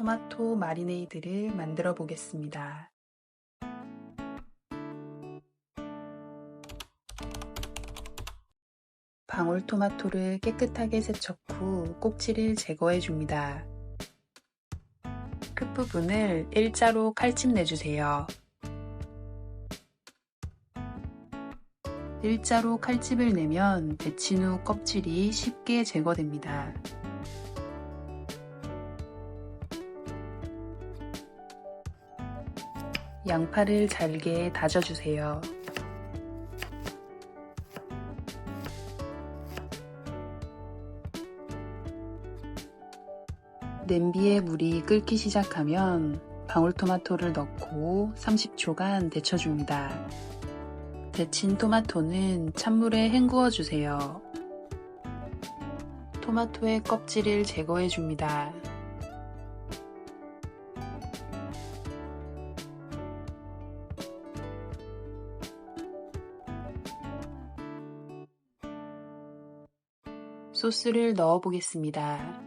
토마토 마리네이드를 만들어 보겠습니다. 방울토마토를 깨끗하게 세척 후 꼭지를 제거해 줍니다. 끝부분을 일자로 칼집 내주세요. 일자로 칼집을 내면 데친 후 껍질이 쉽게 제거됩니다. 양파를 잘게 다져주세요. 냄비에 물이 끓기 시작하면 방울토마토를 넣고 30초간 데쳐줍니다. 데친 토마토는 찬물에 헹구어 주세요. 토마토의 껍질을 제거해 줍니다. 소스를 넣어 보겠습니다.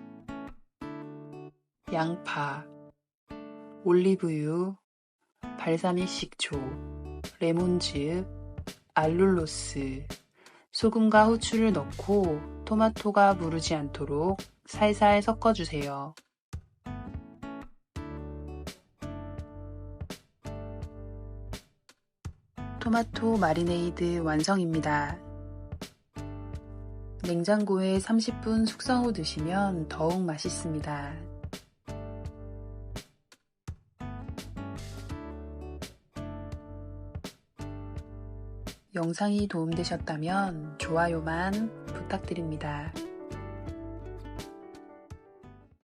양파, 올리브유, 발사믹 식초, 레몬즙, 알룰로스, 소금과 후추를 넣고 토마토가 무르지 않도록 살살 섞어주세요. 토마토 마리네이드 완성입니다. 냉장고에 30분 숙성 후 드시면 더욱 맛있습니다. 영상이 도움되셨다면 좋아요만 부탁드립니다.